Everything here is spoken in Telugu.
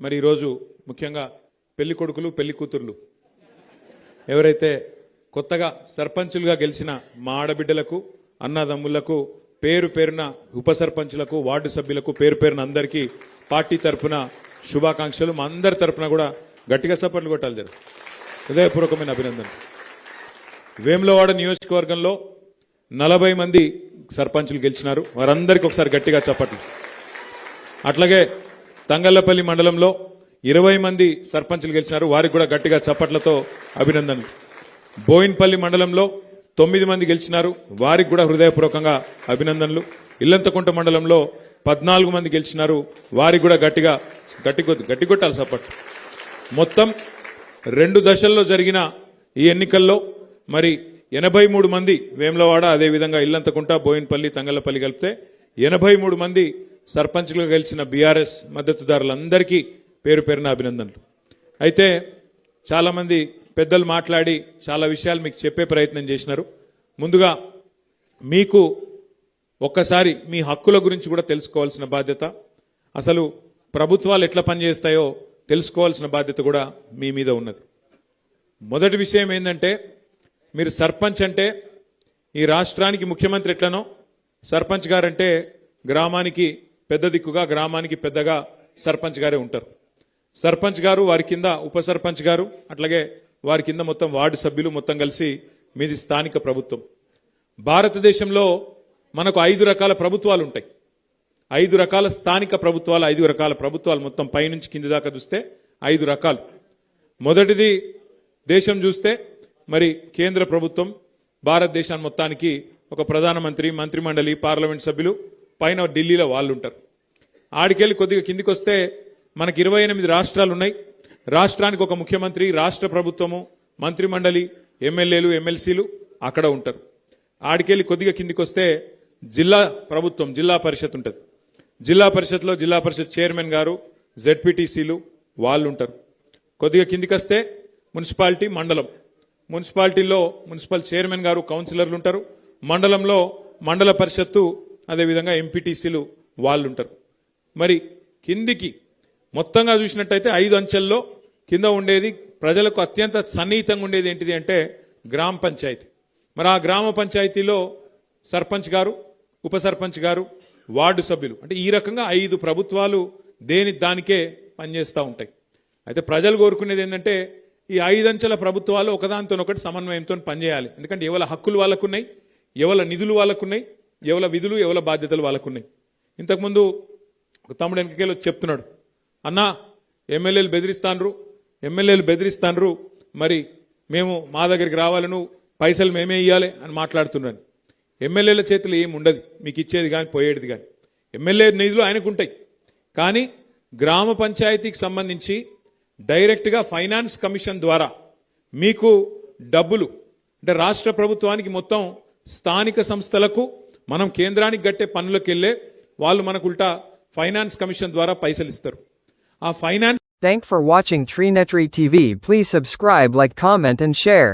మరి ఈరోజు ముఖ్యంగా పెళ్ళి కొడుకులు పెళ్ళి కూతుర్లు. ఎవరైతే కొత్తగా సర్పంచులుగా గెలిచిన మా ఆడబిడ్డలకు అన్నదమ్ములకు పేరు పేరున ఉప సర్పంచులకు వార్డు సభ్యులకు పేరు పేరున అందరికీ పార్టీ తరపున శుభాకాంక్షలు. మా అందరి తరపున కూడా గట్టిగా సపోర్ట్లు కొట్టాలి జరు. హృదయపూర్వకమైన అభినందన వేములవాడ నియోజకవర్గంలో నలభై మంది సర్పంచులు గెలిచినారు. వారందరికీ ఒకసారి గట్టిగా చప్పట్లు. అట్లాగే తంగళ్ళపల్లి మండలంలో ఇరవై మంది సర్పంచులు గెలిచినారు. వారికి కూడా గట్టిగా చప్పట్లతో అభినందనలు. బోయిన్పల్లి మండలంలో తొమ్మిది మంది గెలిచినారు. వారికి కూడా హృదయపూర్వకంగా అభినందనలు. ఇల్లంతకుంట మండలంలో పద్నాలుగు మంది గెలిచినారు. వారికి కూడా గట్టిగా గట్టి గట్టి కొట్టాలి చప్పట్లు. మొత్తం రెండు దశల్లో జరిగిన ఈ ఎన్నికల్లో మరి ఎనభై మూడు మంది వేములవాడ అదేవిధంగా ఇల్లంతకుంట బోయిన్పల్లి తంగళ్ళపల్లి కలిపితే ఎనభై మూడు మంది సర్పంచ్లుగా గెలిచిన బీఆర్ఎస్ మద్దతుదారులందరికీ పేరు పేరున అభినందనలు. అయితే చాలామంది పెద్దలు మాట్లాడి చాలా విషయాలు మీకు చెప్పే ప్రయత్నం చేసినారు. ముందుగా మీకు ఒక్కసారి మీ హక్కుల గురించి కూడా తెలుసుకోవాల్సిన బాధ్యత అసలు ప్రభుత్వాలు ఎట్లా పనిచేస్తాయో తెలుసుకోవాల్సిన బాధ్యత కూడా మీ మీద ఉన్నది. మొదటి విషయం ఏంటంటే మీరు సర్పంచ్ అంటే ఈ రాష్ట్రానికి ముఖ్యమంత్రి ఎట్లనో సర్పంచ్ గారంటే గ్రామానికి పెద్ద దిక్కుగా గ్రామానికి పెద్దగా సర్పంచ్ గారే ఉంటారు. సర్పంచ్ గారు వారి కింద ఉప సర్పంచ్ గారు అట్లాగే వారి కింద మొత్తం వార్డు సభ్యులు మొత్తం కలిసి మీది స్థానిక ప్రభుత్వం. భారతదేశంలో మనకు ఐదు రకాల ప్రభుత్వాలు ఉంటాయి. ఐదు రకాల స్థానిక ప్రభుత్వాలు ఐదు రకాల ప్రభుత్వాలు మొత్తం పైనుంచి కింది దాకా చూస్తే ఐదు రకాలు. మొదటిది దేశం చూస్తే మరి కేంద్ర ప్రభుత్వం భారతదేశాన్ని మొత్తానికి ఒక ప్రధానమంత్రి మంత్రిమండలి పార్లమెంట్ సభ్యులు పైన ఢిల్లీలో వాళ్ళు ఉంటారు ఆడికెళ్ళి కొద్దిగా కిందికి వస్తే మనకి ఇరవై ఎనిమిది రాష్ట్రాలు ఉన్నాయి రాష్ట్రానికి ఒక ముఖ్యమంత్రి రాష్ట్ర ప్రభుత్వము మంత్రిమండలి ఎమ్మెల్యేలు ఎమ్మెల్సీలు అక్కడ ఉంటారు. ఆడికెళ్ళి కొద్దిగా కిందికి వస్తే జిల్లా ప్రభుత్వం జిల్లా పరిషత్ ఉంటుంది. జిల్లా పరిషత్లో జిల్లా పరిషత్ చైర్మన్ గారు జెడ్పీటీసీలు వాళ్ళు ఉంటారు కొద్దిగా కిందికి వస్తే మున్సిపాలిటీ మండలం. మున్సిపాలిటీలో మున్సిపల్ చైర్మన్ గారు కౌన్సిలర్లు ఉంటారు మండలంలో మండల పరిషత్తు అదేవిధంగా ఎంపీటీసీలు వాళ్ళు ఉంటారు మరి కిందికి మొత్తంగా చూసినట్టయితే ఐదు అంచెల్లో కింద ఉండేది ప్రజలకు అత్యంత సన్నిహితంగా ఉండేది ఏంటిది అంటే గ్రామ పంచాయతీ. మరి ఆ గ్రామ పంచాయతీలో సర్పంచ్ గారు ఉప సర్పంచ్ గారు వార్డు సభ్యులు. అంటే ఈ రకంగా ఐదు ప్రభుత్వాలు దేని దానికే పనిచేస్తూ ఉంటాయి. అయితే ప్రజలు కోరుకునేది ఏంటంటే ఈ ఐదంచెల ప్రభుత్వాలు ఒకదానితో ఒకటి సమన్వయంతో పనిచేయాలి. ఎందుకంటే ఎవల హక్కులు వాళ్ళకున్నాయి ఎవల నిధులు వాళ్ళకున్నాయి ఎవల విధులు ఎవల బాధ్యతలు వాళ్ళకున్నాయి. ఇంతకుముందు ఒక తమ్ముడు వెనకకెళ్ళి చెప్తున్నాడు అన్నా ఎమ్మెల్యేలు బెదిరిస్తాన్రు ఎమ్మెల్యేలు బెదిరిస్తాన్రు మరి మేము మా దగ్గరికి రావాలను పైసలు మేమే ఇవ్వాలి అని మాట్లాడుతున్నాను ఎమ్మెల్యేల చేతులు ఏమి ఉండదు మీకు ఇచ్చేది కానీ పోయేది కానీ ఎమ్మెల్యే నిధులు ఆయనకు ఉంటాయి కానీ గ్రామ పంచాయతీకి సంబంధించి డైరెక్ట్గా ఫైనాన్స్ కమిషన్ ద్వారా మీకు డబ్బులు అంటే రాష్ట్ర ప్రభుత్వానికి మొత్తం స్థానిక సంస్థలకు మనం కేంద్రానికి గట్టే పనులకు వెళ్ళే వాళ్ళు మనకు ఉల్టా ఫైనాన్స్ కమిషన్ ద్వారా పైసలు ఇస్తారు. ఆ ఫైనాన్స్ థ్యాంక్ ఫర్ వాచింగ్ ట్రీ నెట్రీ TV please subscribe like comment and share